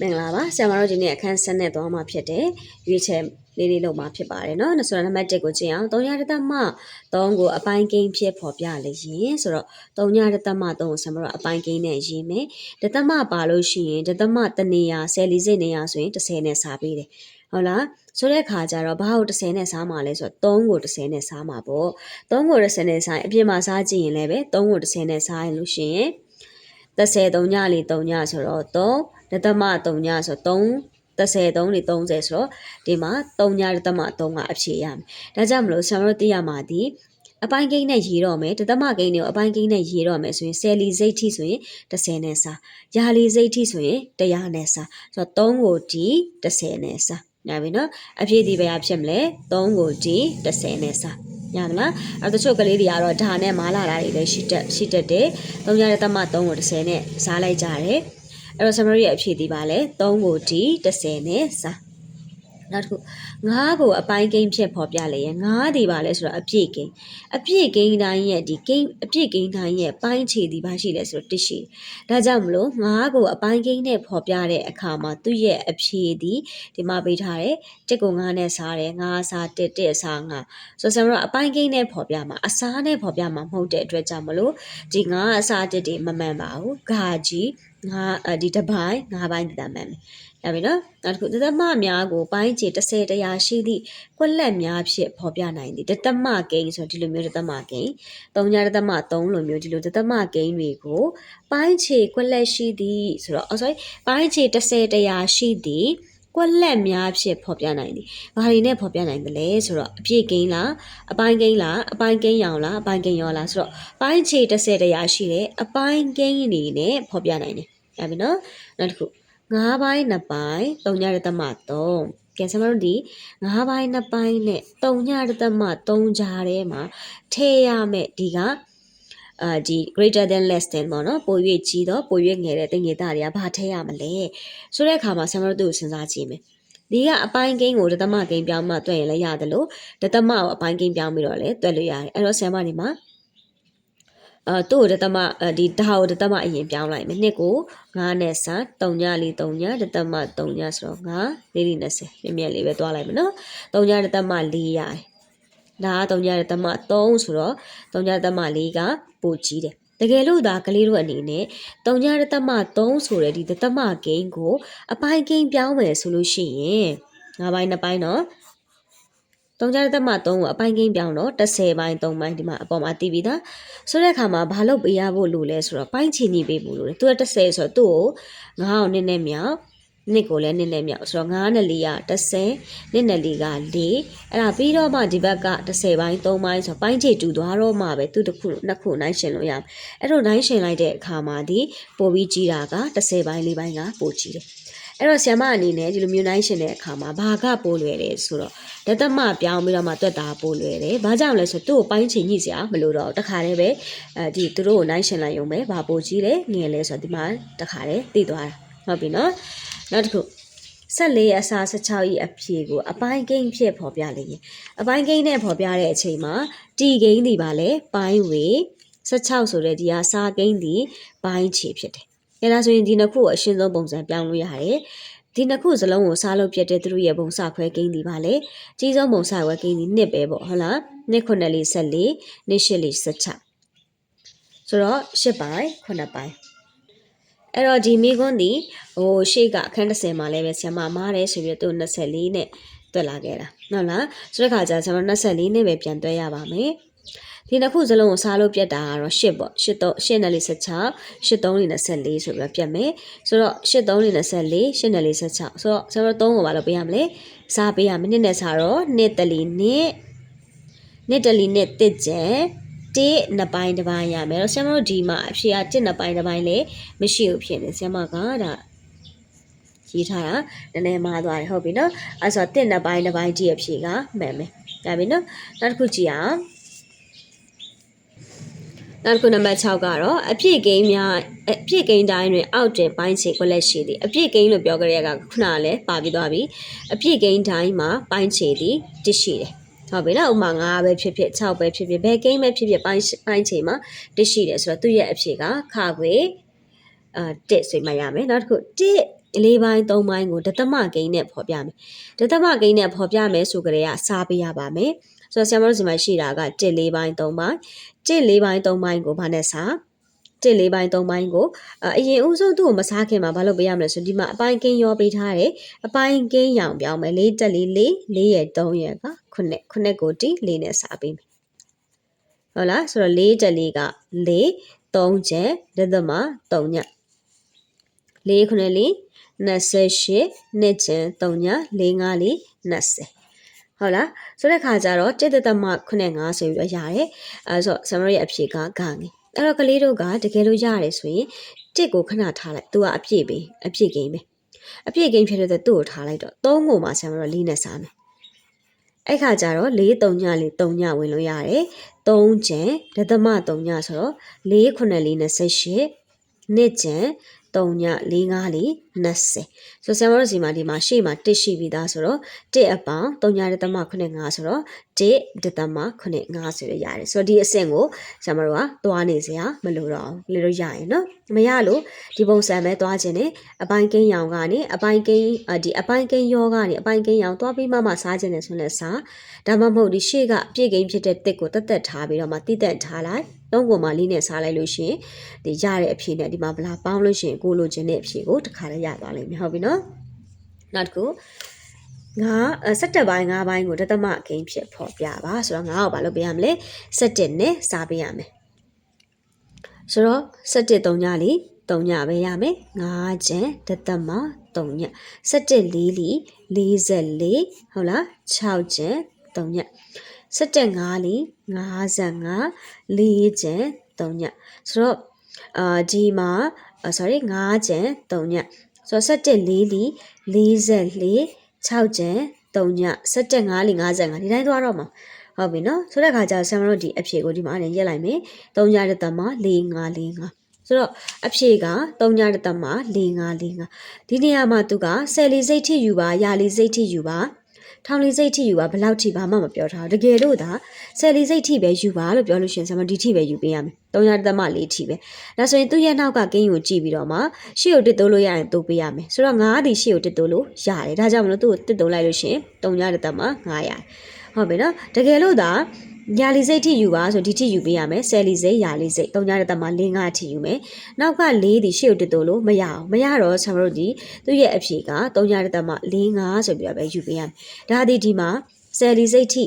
မင်္ဂလာပါဆရာမတို့ဒီနေ့အခန်းဆက်နဲ့သွားမှာဖြစ်တယ်ရွေးချယ်လေးလေးလုပ်မှာဖြစ်ပါတယ်เนาะဆိုတော့နံပါတ်1ကိုကြည့်အောင်3ရတသမ3ကိုအပိုင်းကိန်းဖြစ်ဖော်ပြလေရင်ဆိုတော့3ရတသမ3ကိုဆရာမတို့အပိုင်းကိန်းနဲ့ရေးမယ်တသမပါလို့ရှိရင်တသမတနေရာ10လီစိတ်နေရာဆိုရင်10နဲ့စားပေးတယ်ဟုတ်လားဆိုတဲ့ခါကျတော့ဘာကို30နဲ့စားမှာလဲဆိုတော့3ကို30နဲ့စားမှာပေါ့3ကို30နဲ့စားရင်အပြင်မှာစားကြည့်ရင်လည်းပဲ3ကို30နဲ့စားရင်လို့ရှိရင်30 3ညလေး3ညဆိုတော့3 ဒသမ3ညဆိုတော့3 30 3နေ30ဆိုတော့ဒီမှာ3ညဒသမ3ကအဖြေရမယ်။ဒါကြောင့်မလို့ဆရာတို့သိရမှာဒီအပိုင်းကိန်းနဲ့ရေးတော့မယ်ဒသမကိန်းတွေကိုအပိုင်းကိန်းနဲ့ရေးတော့မယ်ဆိုရင်ဆယ်လီစိတ်ထိဆိုရင်30နဲ့စားရာလီစိတ်ထိဆိုရင်100နဲ့စားဆိုတော့3ကိုဒီ30နဲ့စားညာပြီနော်အဖြေဒီဘယ်ဟာဖြစ်မလဲ3ကိုဒီ30နဲ့စားရမလားအဲတချို့ကလေးတွေကတော့ဒါနဲ့မာလာတာတွေလည်းရှိတက်ရှိတက်တယ်3ရတဲ့တမ3ကို30နဲ့စားလိုက်ကြတယ် အဲ့တော့ summary ရဲ့အဖြေဒီပါလဲ3ကိုဒီ30နဲ့စားနောက်တစ်ခု9ကိုအပိုင်းကိန်းဖြစ်ဖော်ပြလေရင်9ဒီပါလဲဆိုတော့အပြည့်ကိန်းအပြည့်ကိန်းတိုင်းရဲ့ဒီကိန်းအပြည့်ကိန်းတိုင်းရဲ့ပိုင်းခြေဒီပါရှိလဲဆိုတော့တစ်ရှိဒါကြောင့်မလို့9ကိုအပိုင်းကိန်းနဲ့ဖော်ပြတဲ့အခါမှာသူ့ရဲ့အဖြေဒီဒီမှာပေးထားတယ်တစ်ကို9နဲ့စားတယ်9စား1 1စား9ဆိုတော့ကျွန်တော်အပိုင်းကိန်းနဲ့ဖော်ပြမှာအစားနဲ့ဖော်ပြမှာမဟုတ်တဲ့အတွက်ကြောင့်မလို့ဒီ9အစား1တွေမမှန်ပါဘူးဂါကြီး ငါဒီတစ်ပိုင်းငါးပိုင်းတည်မှန်မယ်။ဒါပြီနော်။နောက်တစ်ခုတသမများကိုပိုင်းခြေ30တရားရှိသည့်ကွက်လက်များဖြင့်ဖော်ပြနိုင်သည်တသမကိန်းဆိုဒီလိုမျိုးတသမကိန်း၃ညတသမ3လိုမျိုးဒီလိုတသမကိန်းတွေကိုပိုင်းခြေကွက်လက်ရှိသည့်ဆိုတော့ sorry ပိုင်းခြေ30တရားရှိသည့် ကွက်လက်များဖြင့်ဖော်ပြနိုင်သည်။ဘာတွေနဲ့ဖော်ပြနိုင်သလဲဆိုတော့အပြည့်ကိန်းလားအပိုင်းကိန်းလားအပိုင်းကိန်းရောင်လားအပိုင်းကိန်းရောလားဆိုတော့ပိုင်းခြေ30တရားရှိတယ်အပိုင်းကိန်းအနေနဲ့ဖော်ပြနိုင်တယ်။ရပြီနော်။နောက်တစ်ခု9ပိုင်း2ပိုင်း3ညရသမ3ကဲဆမတို့ဒီ9ပိုင်း2ပိုင်းနဲ့3ညရသမ3ကြားထဲမှာထည့်ရမယ်ဒီက အာဒီ greater than less than ပေါ့နော်ပို၍ကြီးတော့ပို၍ငယ်တဲ့တင်ငယ်သားတွေကဘာထည့်ရမလဲဆိုတဲ့အခါမှာဆမတို့တို့စဉ်းစားကြည့်မယ်ဒီကအပိုင်းကိန်းကိုဒသမကိန်းပြောင်းမှတွက်ရင်လည်းရတယ်လို့ဒသမကိုအပိုင်းကိန်းပြောင်းပြီးတော့လည်းတွက်လို့ရတယ်အဲ့တော့ဆရာမနေမှာအဲတို့ဒသမဒီဒါကိုဒသမအရင်ပြောင်းလိုက်မယ်နှစ်ကို9နဲ့စ3ညလေး3ညဒသမ3ညဆိုတော့9လေးလေး20မြင်မြင်လေးပဲတွားလိုက်မယ်နော်3ညဒသမ4ရတယ် ဒါက3ညဒသမ3ဆိုတော့3ညဒသမ4ကပိုကြီးတယ်တကယ်လို့ဒါကလေးတို့အနေနဲ့တုံညာရသမ3ဆိုတဲ့ဒီသမကိန်းကိုအပိုင်းကိန်းပြောင်းမယ်ဆိုလို့ရှိရင်ငါးပိုင်းနှစ်ပိုင်းနော်တုံညာရသမ3ကိုအပိုင်းကိန်းပြောင်းတော့30ပိုင်း3ပိုင်းဒီမှာအပေါ်မှာတည်ပြီးသားဆိုတဲ့အခါမှာဘာလို့ပေးရဖို့လိုလဲဆိုတော့ပိုင်းချီညီပေးဖို့လိုတယ်သူက30ဆိုတော့သူ့ကိုငါးအောင်နည်းနည်းမြောက် နှစ်ကိုလည်းနည်းနည်းမြောက်ဆိုတော့9နဲ့4က30နှစ်နဲ့4က4အဲ့ဒါပြီးတော့မှဒီဘက်က30ပိုင်း3ပိုင်းဆိုတော့ပိုင်းချေတူသွားတော့မှပဲသူတစ်ခုနှစ်ခုနိုင်ရှင်လို့ရမယ်အဲ့တော့နိုင်ရှင်လိုက်တဲ့အခါမှာဒီပိုပြီးကြီးတာက30ပိုင်း4ပိုင်းကပိုကြီးတယ်အဲ့တော့ဆီယမအနေနဲ့ဒီလိုမျိုးနိုင်ရှင်တဲ့အခါမှာဘာကပိုးလွယ်လဲဆိုတော့ဒသမပြောင်းပြီးတော့မှတွက်တာပိုးလွယ်တယ်။ဘာကြောင့်လဲဆိုတော့သူ့ကိုပိုင်းချင်ညှိစရာမလိုတော့တခါတည်းပဲအဲဒီသူတို့ကိုနိုင်ရှင်လိုက်ရုံပဲဘာပိုးကြီးလဲငယ်လဲဆိုတော့ဒီမှာတခါတည်းသိသွားတာဟုတ်ပြီနော်။ နောက်တစ်ခု14အစား16ဤအဖြေကိုအပိုင်းကိန်းဖြစ်ဖော်ပြလိမ့်မယ်။အပိုင်းကိန်းနဲ့ဖော်ပြတဲ့အချိန်မှာတီကိန်းဒီပါလဲပိုင်းဝေ16ဆိုတဲ့ဒီဟာစာကိန်းဒီပိုင်းခြေဖြစ်တယ်။အဲဒါဆိုရင်ဒီနှစ်ခုကိုအရှင်းဆုံးပုံစံပြောင်းလို့ရတယ်။ဒီနှစ်ခုစလုံးကိုစားလို့ပြတဲ့သူတို့ရဲ့ပုံစခွဲကိန်းဒီပါလေ။ကြီးဆုံးပုံစခွဲကိန်းဒီနှစ်ပဲပေါ့ဟုတ်လား။နှစ်ခုနှစ်လေး14နှစ်ရှစ်လေး16ဆိုတော့8ပိုင်း9ပိုင်း အဲ့တော့ဒီမိကွန်းဒီဟိုရှေ့ကအခန်း30မှာလည်းပဲဆရာမမားတယ်ဆိုပြီးတော့24နဲ့တွက်လာခဲ့တာဟုတ်လားဆိုတဲ့ခါကျကျွန်တော်24နဲ့ပဲပြန်တွက်ရပါမယ်ဒီနှစ်ခုစလုံးကိုစားလို့ပြတ်တာကတော့8ပေါ့8 3 8နဲ့16 8 3နဲ့24ဆိုပြီးတော့ပြတ်မယ်ဆိုတော့8 3နဲ့24 8နဲ့16ဆိုတော့ကျွန်တော်3ကိုဘာလို့ပေးရမလဲစားပေးရမယ်နှစ်နဲ့စားတော့နှစ်တလီနှစ်နှစ်တလီနှစ်တစ်ကျန် တစ်နှစ်ပိုင်းတစ်ပိုင်းရမယ်တော့ဆရာမတို့ဒီမှာအဖြေကတစ်နှစ်ပိုင်းတစ်ပိုင်းလည်းမရှိဘူးဖြစ်နေဆရာမကဒါရေးထားတာနည်းနည်းမှားသွားတယ်ဟုတ်ပြီနော်အဲဆိုတစ်နှစ်ပိုင်းတစ်ပိုင်းဒီအဖြေကမှန်မယ်ဒါပြီနော်နောက်တစ်ခုကြည့်အောင်နောက်တစ်ခုနံပါတ်6ကတော့အပြည့်ကိန်းများအပြည့်ကိန်းတိုင်းတွင်အောက်တွင်ပိုင်းခြေခွက်လက်ရှိသည်အပြည့်ကိန်းလို့ပြောကြရကခုနကလည်းပါပြီးသွားပြီအပြည့်ကိန်းတိုင်းမှာပိုင်းခြေသည်တရှိတယ် ဟုတ်ပြီနော်ဥမာ9ပဲဖြစ်ဖြစ်6ပဲဖြစ်ဖြစ်ဘယ်ကိန်းပဲဖြစ်ဖြစ်ပိုင်းပိုင်းချိန်မှာတရှိတယ်ဆိုတော့သူ့ရဲ့အဖြေကခခွေအာ1ဆိုမှရမယ်နောက်တစ်ခု1လေးပိုင်းသုံးပိုင်းကိုဒသမကိန်းနဲ့ဖော်ပြမယ်ဒသမကိန်းနဲ့ဖော်ပြမယ်ဆိုကြတဲ့ကစားပေးရပါမယ်ဆိုတော့ဆရာမတို့ဒီမှာရှိတာက1လေးပိုင်း3ပိုင်း1လေးပိုင်း3ပိုင်းကိုဘာနဲ့စား တစ်လေးပိုင်းသုံးပိုင်းကိုအရင်ဦးဆုံးသူ့ကိုမစားခင်မှာဘာလုပ်ပေးရမလဲဆိုဒီမှာအပိုင်းကင်းရောပေးထားတယ်အပိုင်းကင်းရောင်ပြောင်းမယ်လေးတက်လေးလေးလေးရဲ့3ရက်ကခုနှစ်ခုနှစ်ကိုတီလေးနဲ့စားပေးမယ်ဟုတ်လားဆိုတော့လေးတက်လေးကလေး3ချက်ဒသမ3ညလေးခုနှစ်လေး28နှစ်ချင်3ည4 5လေး20ဟုတ်လားဆိုတဲ့ခါကျတော့จิตတမ95ဆိုပြီးတော့ရတယ်အဲဆိုဆမ်မရီအဖြေကဂငယ် အဲ့တော့ကလေးတို့ကတကယ်လို့ရတယ်ဆိုရင်တစ်ကိုခဏထားလိုက်သူကအပြည့်ပဲအပြည့်ကိန်းပဲအပြည့်ကိန်းဖြစ်တဲ့သူ့ကိုထားလိုက်တော့သုံးကိုမှဆမ်မရီလေးနဲ့စားမယ်အဲ့ခါကျတော့၄3ညလေး3ညဝင်လို့ရတယ်3ကျန်ဒသမ3ညဆိုတော့4 9 4 28နှစ်ကျန်3ည4 5လေး 20ဆိုဆရာမတို့စီမှာဒီမှာရှေ့မှာ1ရှိပြီးသားဆိုတော့1အပေါင်း3ညတသမ9 5ဆိုတော့1တသမ9 5ဆိုရရတယ်ဆိုတော့ဒီအဆင့်ကိုဆရာမတို့ကသွားနေစရာမလိုတော့ဘူးလေလို့ရရင်နော်မရလို့ဒီပုံစံပဲသွားခြင်းနဲ့အပိုင်းကင်းရောင်ကနေအပိုင်းကင်းဒီအပိုင်းကင်းရောကနေအပိုင်းကင်းရောင်သွားပြီးမှမှစားခြင်းနဲ့ဆိုလဲစားဒါမှမဟုတ်ဒီရှေ့ကအပြည့်ကိန်းဖြစ်တဲ့တစ်ကိုတက်တက်ထားပြီးတော့မှတိတက်ထားလိုက်သုံးကိုမှလေးနဲ့စားလိုက်လို့ရှိရင်ဒီရတဲ့အဖြေနဲ့ဒီမှာဗလာပေါင်းလို့ရှိရင်ကိုလိုချင်တဲ့အဖြေကိုတခါလေးရသွားလိမ့်မယ်ဟုတ်ပြီနော်နောက်တစ်ခုငါ17ပိုင်း5ပိုင်းကိုတသမအကိန်းဖြစ်ဖော်ပြပါဆိုတော့ငါ့ကိုဘာလုပ်ပေးရမလဲ17နဲ့စားပေးရမယ်ဆိုတော့17 3ညလေး3ညပဲရမယ်5ကျန်တသမ3ည17လေးလီ44ဟုတ်လား6ကျန်3ည17 5လီ55 4ကျန်3ညဆိုတော့အာဒီမှာ sorry 5ကျန်3ည ဆိုတော့17 4လီ44 6ကျန်3ည17 5လီ55ဒီတိုင်းသွားတော့မှာဟုတ်ပြီနော်ဆိုတဲ့ခါကျဆမ်မတို့ဒီအဖြေကိုဒီမှာအနေရက်လိုက်မယ်3ညတဲ့သမ4 5 4 5ဆိုတော့အဖြေက3ညတသမ4 5 4 5ဒီနေရာမှာသူကဆယ်လီစိတ်ထိယူပါရာလီစိတ်ထိယူပါ ထောင်လီစိတ်ထိယူပါဘယ်လောက်ထိဘာမှမပြောထားတကယ်လို့ဒါဆယ်လီစိတ်ထိပဲယူပါလို့ပြောလို့ရှိရင်ဆရာမဒီထိပဲယူပေးရမယ်3ညတသမ4ထိပဲဒါဆိုရင်သူ့ရဲ့နောက်ကကင်းကိုကြည့်ပြီးတော့မှရှေ့ကိုတစ်တိုးလို့ရရင်တိုးပေးရမယ်ဆိုတော့9ဒီရှေ့ကိုတစ်တိုးလို့ရတယ်ဒါကြောင့်မလို့သူ့ကိုတစ်တိုးလိုက်လို့ရှိရင်3ညတသမ900ဟုတ်ပြီနော်တကယ်လို့ဒါညာလီစိတ်ထိယူပါဆိုဒီထိယူပေးရမယ်ဆယ်လီစိတ်ညာလီစိတ်၃ညတဲ့တမ၄၅ထိယူမယ်နောက်က၄ဒီရှေ့ကိုတက်တိုးလို့မရအောင်မရတော့ဆမ်တို့ဒီသူ့ရဲ့အဖြေက၃ညတဲ့တမ၄၅ဆိုပြီးတော့ပဲယူပေးရမယ်ဒါဒီဒီမှာဆယ်လီစိတ်ထိ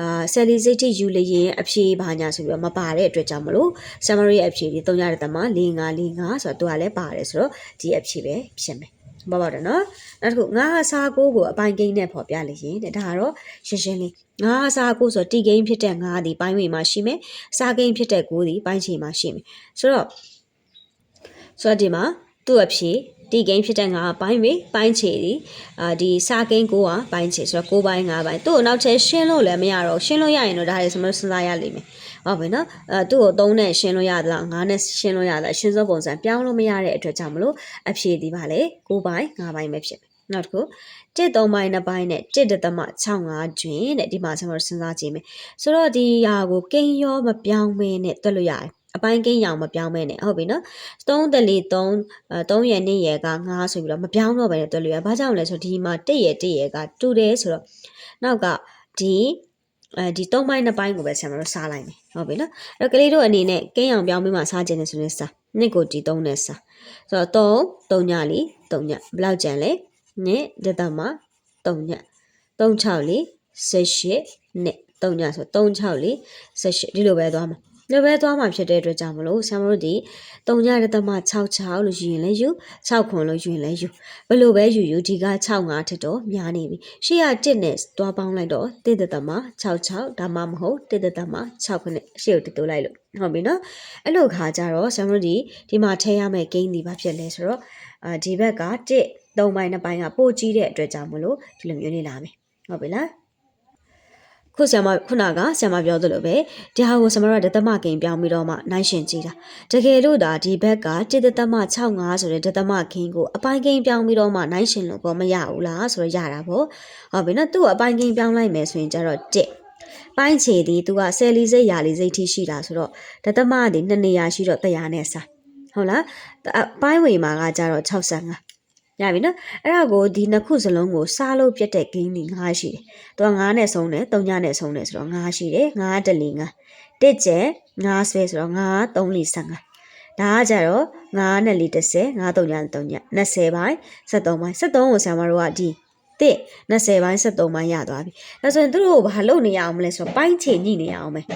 အာဆယ်လီစိတ်ထိယူလျင်အဖြေဘာညာဆိုပြီးတော့မပါတဲ့အတွက်ကြောင့်မလို့ summary အဖြေဒီ3ရတဲ့တမ4 5 4 5ဆိုတော့သူကလည်းပါတယ်ဆိုတော့ဒီအဖြေပဲဖြစ်မယ် ဘာပါတော့နော်နောက်တစ်ခုငါးစာကိုကိုအပိုင်းကိန်းနဲ့ဖော်ပြလိမ့်ရင်တဲ့ဒါကတော့ရှင်းရှင်းလေးငါးစာကိုဆိုတီကိန်းဖြစ်တဲ့ငါးဒီပိုင်းဝေမှာရှိမယ်စာကိန်းဖြစ်တဲ့ကိုဒီပိုင်းချီမှာရှိမယ်ဆိုတော့ဆိုတော့ဒီမှာသူ့အဖြေဒီဂိမ်းဖြစ်တဲ့ငါပိုင်းဝေပိုင်းချေဒီအာဒီစာကိန်းကိုကပိုင်းချေဆိုတော့6ပိုင်း5ပိုင်းသူ့ကိုနောက်ထပ်ရှင်းလို့လည်းမရတော့ရှင်းလို့ရရင်တော့ဒါတွေစမစဉ်းစားရလိမ့်မယ် ဟုတ်ပြီနော်အဲသူ့ကို3နဲ့ရှင်းလို့ရသလား5နဲ့ရှင်းလို့ရသလားရှင်းစောပုံစံပြောင်းလို့မရတဲ့အတွက်ကြောင့်မလို့အဖြေဒီပါလေ6ပိုင်း5ပိုင်းပဲဖြစ်မယ်နောက်တစ်ခုတစ်3ပိုင်း2ပိုင်းနဲ့တစ်တသမ65ကျွင်းတဲ့ဒီမှာကျွန်တော်စဉ်းစားကြည့်မယ်ဆိုတော့ဒီဟာကိုကိန်းရောမပြောင်းမင်းနဲ့တွက်လို့ရတယ်အပိုင်းကင်းရောင်မပြောင်းမဲနဲ့ဟုတ်ပြီနော်3တလီ3 3ရယ်2ရယ်က9ဆိုပြီးတော့မပြောင်းတော့ပဲနဲ့တွက်လို့ရဘာကြောင့်လဲဆိုဒီမှာ1ရယ်1ရယ်ကတူတယ်ဆိုတော့နောက်ကဒီ အဲဒီ3ပိုင်း2ပိုင်းကိုပဲဆရာမတို့စားလိုက်မယ်ဟုတ်ပြီနော်အဲ့တော့ကလေးတို့အနေနဲ့ကင်းရောင်ပြောင်းပြီးမှစားခြင်းနဲ့ဆိုရင်စားနှစ်ကိုဒီ3နဲ့စားဆိုတော့3 3ညလီ3ညဘယ်လောက်ကျန်လဲနှစ်ဒသမ3ည3 6လီ18နှစ်3ညဆို3 6လီ18ဒီလိုပဲသွားမှာ လိုပဲသွားမှာဖြစ်တဲ့အတွက်ကြောင့်မလို့ဆရာမတို့ဒီ3ညရသမ66လို့ယူရင်လည်းယူ6ခွန်လို့ယူရင်လည်းယူဘယ်လိုပဲယူယူဒီက65ထက်တော့များနေပြီရှေ့က1နဲ့တွားပေါင်းလိုက်တော့1တသမ66ဒါမှမဟုတ်1တသမ6ခွနဲ့ရှေ့ကိုတတိုးလိုက်လို့ဟုတ်ပြီနော်အဲ့လိုခါကြတော့ဆရာမတို့ဒီဒီမှာထည့်ရမယ့်ဂိမ်းဒီဘာဖြစ်လဲဆိုတော့အာဒီဘက်က1 3ပိုင်း2ပိုင်းကပိုကြီးတဲ့အတွက်ကြောင့်မလို့ဒီလိုမျိုးနေလာမယ်ဟုတ်ပြီလား ခုဆရာမခုနကဆရာမပြောသလိုပဲဒီဟာကိုဆရာမတို့ဒသမကိန်းပြောင်းပြီးတော့မှနိုင်ရှင်ကြည့်တာတကယ်လို့ဒါဒီဘက်ကจิตသမ65ဆိုတဲ့ဒသမကိန်းကိုအပိုင်းကိန်းပြောင်းပြီးတော့မှနိုင်ရှင်လို့ပေါ့မရဘူးလားဆိုတော့ရတာပေါ့ဟုတ်ပြီနော်သူ့ကိုအပိုင်းကိန်းပြောင်းလိုက်မယ်ဆိုရင်ကျတော့1ပိုင်းချေဒီသူကဆယ်လီစိတ်ရာလီစိတ်ထိရှိတာဆိုတော့ဒသမဒီနှစ်နေရာရှိတော့တရားနဲ့စားဟုတ်လားပိုင်းဝေမှာကကျတော့65 ရပြီနော်အဲ့ဒါကိုဒီနှစ်ခုစလုံးကိုစားလို့ပြတ်တဲ့ဂိမ်းကြီး၅ရှိတယ်သူက9နဲ့ဆုံးတယ်3ညနဲ့ဆုံးတယ်ဆိုတော့9ရှိတယ်9တလီ9တစ်ကျဲ9ဆွဲဆိုတော့9 3လီ15ဒါကကြတော့9နဲ့လီ30 9 3ည3ည20ပိုင်း73ပိုင်း73ကိုဆရာမတို့ကဒီတစ်20ပိုင်း73ပိုင်းရသွားပြီဒါဆိုရင်သူတို့ကဘာလုပ်နေရအောင်မလဲဆိုတော့ပိုင်းချေညှိနေရအောင်မယ်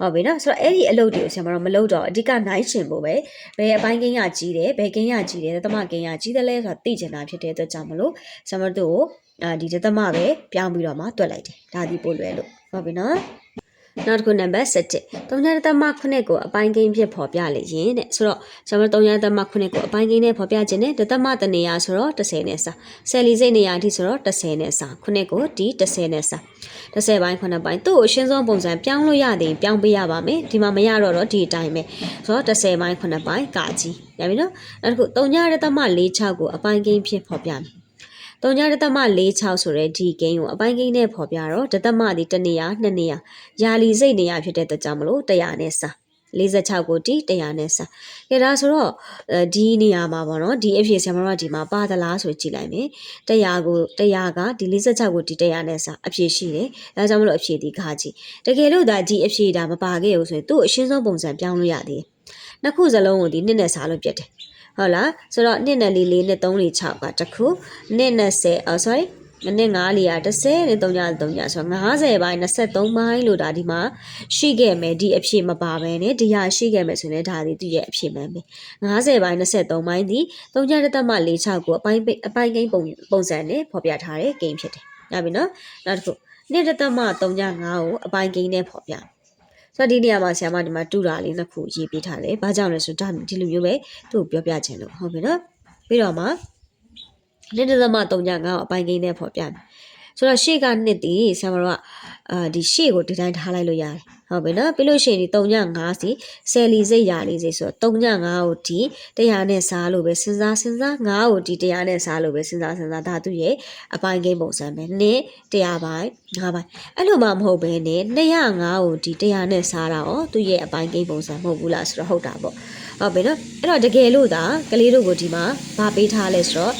ဟုတ်ပြီနော်ဆိုတော့အဲ့ဒီအလုပ်တွေကိုဆရာမတို့မလုပ်တော့အဓိကနိုင်ရှင်ဖို့ပဲဘယ်အပိုင်းကင်းရကြီးတယ်ဘယ်ကင်းရကြီးတယ်သမကင်းရကြီးတယ်လဲဆိုတာသိချင်တာဖြစ်တဲ့အတွက်ကြောင့်မလို့ဆရာမတို့ကိုအာဒီသမပဲပြောင်းပြီးတော့မှတွက်လိုက်တယ်ဒါဒီပို့လွယ်လို့ဟုတ်ပြီနော် နောက်တစ်ခုနံပါတ်7တုံညာသမ9ကိုအပိုင်းကိန်းဖြစ်ဖော်ပြလေရင်တဲ့ဆိုတော့ကျွန်တော်တုံညာသမ9ကိုအပိုင်းကိန်းနဲ့ဖော်ပြခြင်းနဲ့ဒသမတနေရာဆိုတော့10နဲ့စာဆယ်လီစိတ်နေရာအထိဆိုတော့10နဲ့စာ9ကိုဒီ10နဲ့စာ10ပိုင်း9ပိုင်းသူ့ကိုအရှင်းဆုံးပုံစံပြောင်းလို့ရတဲ့ပြောင်းပေးရပါမယ်ဒီမှာမရတော့တော့ဒီအတိုင်းပဲဆိုတော့10ပိုင်း9ပိုင်းကာကြီးရပြီနော်နောက်တစ်ခုတုံညာသမ46ကိုအပိုင်းကိန်းဖြစ်ဖော်ပြမယ် တုံညာတသမ46ဆိုတဲ့ဒီဂိမ်းကိုအပိုင်းဂိမ်းနဲ့ဖော်ပြတော့တသမဒီတစ်နေရာနှစ်နေရာယာလီစိတ်နေရာဖြစ်တဲ့အတွက်ကြောင့်မလို့100နဲ့စာ46ကိုတီ100နဲ့စာကဲဒါဆိုတော့အဲဒီနေရာမှာပေါ့နော်ဒီအဖြစ်ဆရာမတို့ကဒီမှာပါသလားဆိုကြည့်လိုက်မယ်100ကို100ကဒီ46ကိုတီ100နဲ့စာအဖြစ်ရှိတယ်ဒါကြောင့်မလို့အဖြစ်ဒီခါကြည့်တကယ်လို့ဒါဒီအဖြစ်ဒါမပါခဲ့ဘူးဆိုရင်သူ့အရှင်းဆုံးပုံစံပြောင်းလို့ရသေးတယ်နှစ်ခုစလုံးကိုဒီနှစ်နဲ့စားလို့ပြတ်တယ် ဟုတ်လားဆိုတော့2နဲ့4 4နဲ့3 4 6ကတစ်ခု2နဲ့10အော် sorry နစ်9လေးရ30နဲ့3ည3ညဆိုတော့50ပိုင်း23ပိုင်းလို့ဒါဒီမှာရှိခဲ့မယ်ဒီအဖြစ်မပါဘဲနဲ့ဒီဟာရှိခဲ့မယ်ဆိုရင်ဒါဒီသူ့ရဲ့အဖြစ်မှန်ပဲ50ပိုင်း23ပိုင်းဒီ3ညတက်မှ46ကိုအပိုင်းအပိုင်းကိန်းပုံပုံစံနဲ့ဖော်ပြထားတဲ့ဂိမ်းဖြစ်တယ်။ဟုတ်ပြီနော်။နောက်တစ်ခုနှစ်တက်မှ3ည5ကိုအပိုင်းကိန်းနဲ့ဖော်ပြမယ် ဆိုတော့ဒီနေရာမှာဆရာမဒီမှာတူတာလေးနှစ်ခုရေးပေးထားတယ်။ဘာကြောင့်လဲဆိုတော့ဒီလိုမျိုးပဲသူ့ကိုပြောပြချင်လို့ဟုတ်ပြီနော်။ပြီးတော့မှနှစ်သမ3ည9အပိုင်းကိန်းနဲ့ဖော်ပြမယ်။ဆိုတော့ရှေ့ကနှစ်တီဆရာမတို့ကအာဒီရှေ့ကိုဒီတိုင်းထားလိုက်လို့ရတယ်။ ဟုတ်ပြီနော်။ပြီးလို့ရှိရင်ဒီ3ည9စီဆယ်လီစိတ်ရာလေးစိတ်ဆိုတော့3ည9ကိုဒီတရားနဲ့စားလို့ပဲစဉ်းစားစဉ်းစား9ကိုဒီတရားနဲ့စားလို့ပဲစဉ်းစားစဉ်းစားဒါသူ့ရဲ့အပိုင်းကိန်းပုံစံပဲ။နှစ်တရားပိုင်း9ပိုင်းအဲ့လိုမှမဟုတ်ဘဲနဲ့205ကိုဒီတရားနဲ့စားတာရောသူ့ရဲ့အပိုင်းကိန်းပုံစံမဟုတ်ဘူးလားဆိုတော့ဟုတ်တာပေါ့။ဟုတ်ပြီနော်။အဲ့တော့တကယ်လို့ဒါကလေးတို့ကိုဒီမှာဗာပေးထားလဲဆိုတော့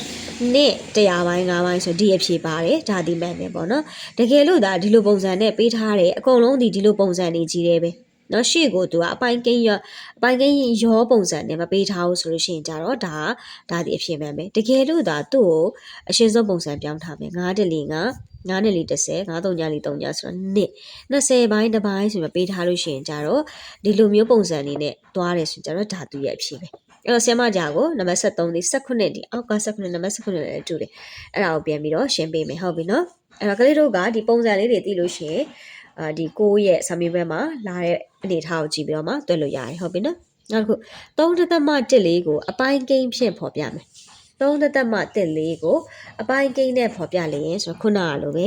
နှစ်တရားပိုင်း၅ပိုင်းဆိုဒီအဖြေပါတယ်ဒါဒီမှန်တယ်ပေါ့နော်တကယ်လို့ဒါဒီလိုပုံစံနဲ့ပေးထားတယ်အကုန်လုံးဒီဒီလိုပုံစံနေကြီးတယ်ပဲနော်ရှေ့ကိုသူကအပိုင်းကိန်းရောအပိုင်းကိန်းရောပုံစံနဲ့မပေးထားဘူးဆိုလို့ရှိရင်ကြတော့ဒါဒါဒီအဖြစ်မှန်ပဲတကယ်လို့ဒါသူ့ကိုအရှင်းဆုံးပုံစံပြောင်းထားမယ်9တလီ9 9နဲ့လီ30 9 3ညလီ3ညဆိုတော့နှစ်20ပိုင်းတစ်ပိုင်းဆိုပြီးပေးထားလို့ရှိရင်ကြတော့ဒီလိုမျိုးပုံစံလေးနဲ့တွားတယ်ဆိုကြတော့ဒါသူရဲ့အဖြစ်ပဲ အဲ့တော့ဆ iam ကြာကိုနံပါတ်73ဒီ18ဒီအောက်က18နံပါတ်18လည်းတူတယ်အဲ့ဒါကိုပြန်ပြီးတော့ရှင်းပေးမယ်ဟုတ်ပြီနော်အဲ့တော့ကလေးတို့ကဒီပုံစံလေးတွေသိလို့ရှိရင်အာဒီကိုရဲ့ဆာမီဘက်မှာလာတဲ့အနေထားကိုကြည့်ပြီးတော့မှတွက်လို့ရတယ်ဟုတ်ပြီနော်နောက်တစ်ခု3သက်မှ1လေးကိုအပိုင်းကိန်းဖြင့်ဖော်ပြမယ်3သက်မှ1လေးကိုအပိုင်းကိန်းနဲ့ဖော်ပြလျင်ဆိုတော့ခုနကလိုပဲ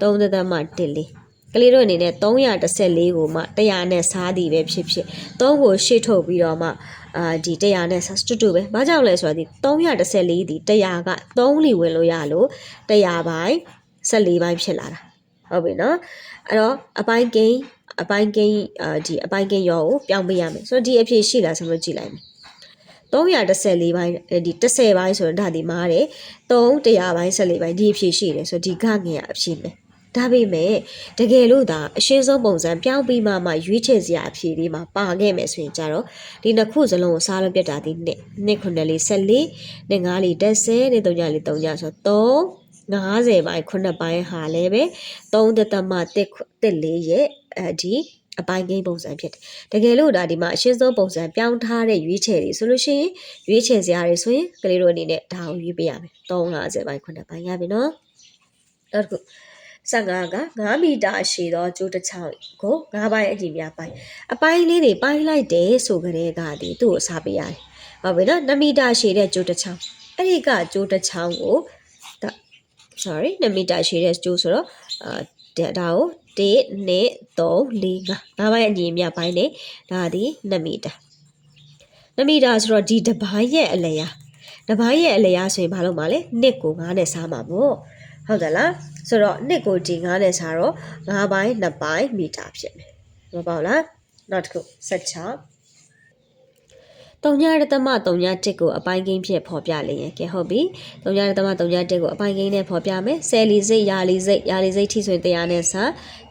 3သက်မှ1လေး ကလေးတို့အနေနဲ့314ကိုမှ100နဲ့စားသည်ပဲဖြစ်ဖြစ်3ကိုရှေ့ထုတ်ပြီးတော့မှအာဒီ100နဲ့ substitute ပဲ။ဘာကြောင့်လဲဆိုတော့ဒီ314ဒီ100က3လီဝင်လို့ရလို့100ပိုင်း14ပိုင်းဖြစ်လာတာ။ဟုတ်ပြီနော်။အဲ့တော့အပိုင်းကိန်းအပိုင်းကိန်းအာဒီအပိုင်းကိန်းရောကိုပြောင်းပေးရမယ်။ဆိုတော့ဒီအဖြစ်ရှိလားဆိုလို့ကြည့်လိုက်မယ်။314ပိုင်းဒီ10ပိုင်းဆိုတော့ဒါဒီမားတယ်3 100ပိုင်း14ပိုင်းဒီအဖြစ်ရှိတယ်ဆိုတော့ဒီကငယ်အဖြစ်ပဲ ဒါပေမဲ့တကယ်လို့ဒါအရှင်းဆုံးပုံစံပြောင်းပြီးမှမှရွေးချယ်စရာအဖြေလေးမှာပါခဲ့မယ်ဆိုရင်ကြတော့ဒီနှစ်ခုစလုံးကိုစားလို့ပြတ်တာဒီနှစ်နှစ်ခုနှစ်လေး14နှစ်၅လေး30နှစ်3ညလေး3ညဆိုတော့3 50ပိုင်း9ပိုင်းဟာလည်းပဲ3တသမတက်တက်လေးရဲ့အဲဒီအပိုင်းကိန်းပုံစံဖြစ်တယ်။တကယ်လို့ဒါဒီမှာအရှင်းဆုံးပုံစံပြောင်းထားတဲ့ရွေးချယ်တွေဆိုလို့ရှိရင်ရွေးချယ်စရာတွေဆိုရင်ကလေးတို့အနေနဲ့ဒါကိုရွေးပေးရမယ်။350ပိုင်း9ပိုင်းရပြီနော်။နောက်တစ်ခု 15က9မီတာရှည်သောကျိုးတစ်ချောင်းကို9ပိုင်းအကြည့်များပိုင်းအပိုင်းလေးတွေပိုင်းလိုက်တယ်ဆိုကြတဲ့ကဒီသူ့ကိုအစားပေးရတယ်။ဟုတ်ပြီနော်2မီတာရှည်တဲ့ကျိုးတစ်ချောင်းအဲ့ဒီကကျိုးတစ်ချောင်းကိုဒါ sorry 2မီတာရှည်တဲ့ကျိုးဆိုတော့အာဒါကို1 2 3 4 5 9ပိုင်းအကြည့်များပိုင်းနေဒါဒီ2မီတာ2မီတာဆိုတော့ဒီတစ်ပိုင်းရဲ့အလျာတစ်ပိုင်းရဲ့အလျာဆိုရင်ဘာလို့မလဲနှစ်ကို9နဲ့စားမှာပေါ့ ဟုတ်တယ်လားဆိုတော့နှစ်ကိုဒီ9နဲ့စားတော့9ပိုင်း2ပိုင်းမီတာဖြစ်မယ်မပေါ့လားနောက်တစ်ခု16 3.31ကိုအပိုင်းကိန်းဖြစ်ဖော်ပြလေရင်ကဲဟုတ်ပြီ3.31ကိုအပိုင်းကိန်းနဲ့ဖော်ပြမယ်10လီစိတ်ရာလီစိတ်ရာလီစိတ်ထိဆိုရင်100နဲ့စာ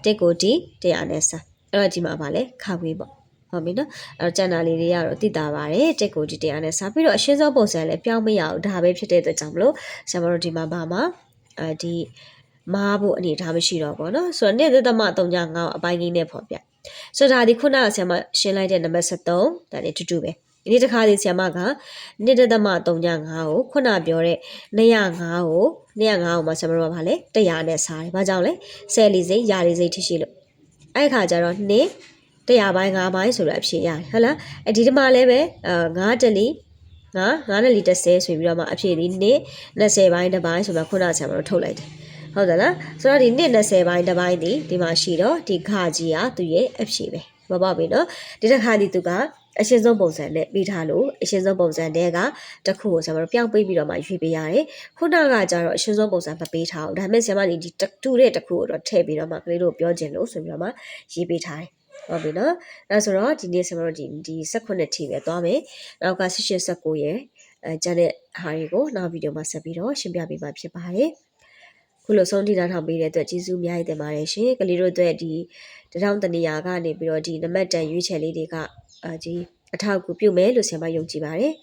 တစ်ကိုဒီ100နဲ့စာအဲ့တော့ဒီမှာပါလေခါဝေးပေါ့ဟုတ်ပြီနော်အဲ့တော့ကျန်တာလေးတွေကတော့သိတာပါတယ်တက်ကိုဒီတရားနဲ့စားပြီးတော့အရှင်းဆုံးပုံစံလည်းပြောင်းမရအောင်ဒါပဲဖြစ်တဲ့အတွက်ကြောင့်မလို့ဆရာမတို့ဒီမှာပါမှာ အဲဒီမားဖို့အနေထားမရှိတော့ဘောနော်ဆိုတော့နေ့သက်သမ3.5အပိုင်းကြီးနဲ့ဖော်ပြဆိုတော့ဒါဒီခုနကဆရာမရှင်းလိုက်တဲ့နံပါတ်73ဒါလေးတူတူပဲဒီတစ်ခါဒီဆရာမကနေ့သက်သမ3.5ကိုခုနပြောတဲ့205ကို205ကိုမှဆရာမတို့ကဗာလဲ100နဲ့စားတယ်ဘာကြောင့်လဲဆယ်လီစိတ်ယာလီစိတ်ထိရှိလို့အဲ့ခါကျတော့2 100ပိုင်း5ပိုင်းဆိုတော့အဖြစ်ရတယ်ဟုတ်လားအဒီဒီမှာလည်းပဲအာ9တလီ ငါ9နဲ့လီ30ဆိုပြီးတော့မှအဖြစ်ဒီနေ့20ပိုင်းတစ်ပိုင်းဆိုတော့ခုနကဆရာမတို့ထုတ်လိုက်တယ်ဟုတ်တယ်လားဆိုတော့ဒီနေ့20ပိုင်းတစ်ပိုင်းဒီဒီမှာရှိတော့ဒီခါကြီးကသူ့ရဲ့အဖြစ်ပဲမပေါ့ပြီနော်ဒီတစ်ခါဒီသူကအရှင်းဆုံးပုံစံနဲ့ပြီးထားလို့အရှင်းဆုံးပုံစံတွေကတစ်ခုကိုဆရာမတို့ပြောင်းပေးပြီးတော့မှရွေးပေးရတယ်ခုနကကြတော့အရှင်းဆုံးပုံစံမပေးထားဘူးဒါပေမဲ့ဆရာမဒီတူတဲ့တစ်ခုကိုတော့ထည့်ပြီးတော့မှကလေးတို့ပြောခြင်းလို့ဆိုပြီးတော့မှရေးပေးထားတယ် ဟုတ်ပြီနော်အဲဆိုတော့ဒီနေ့ဆရာမတို့ဒီဒီ18ထိပဲသွားမယ်နောက်က18 19ရဲ့အဲကျန်တဲ့ဟာတွေကိုနောက်ဗီဒီယိုမှာဆက်ပြီးတော့ရှင်းပြပေးမှာဖြစ်ပါတယ်ခုလိုဆုံးထိတာထောင်ပေးတဲ့အတွက်ကျေးဇူးအများကြီးတင်ပါတယ်ရှင်ကလေးတို့အတွက်ဒီတထောင်တနေရာကနေပြီးတော့ဒီနံပါတ်တန်ရွေးချယ်လေးတွေကအာဒီအထောက်အကူပြုမယ်လို့ဆရာမယုံကြည်ပါတယ်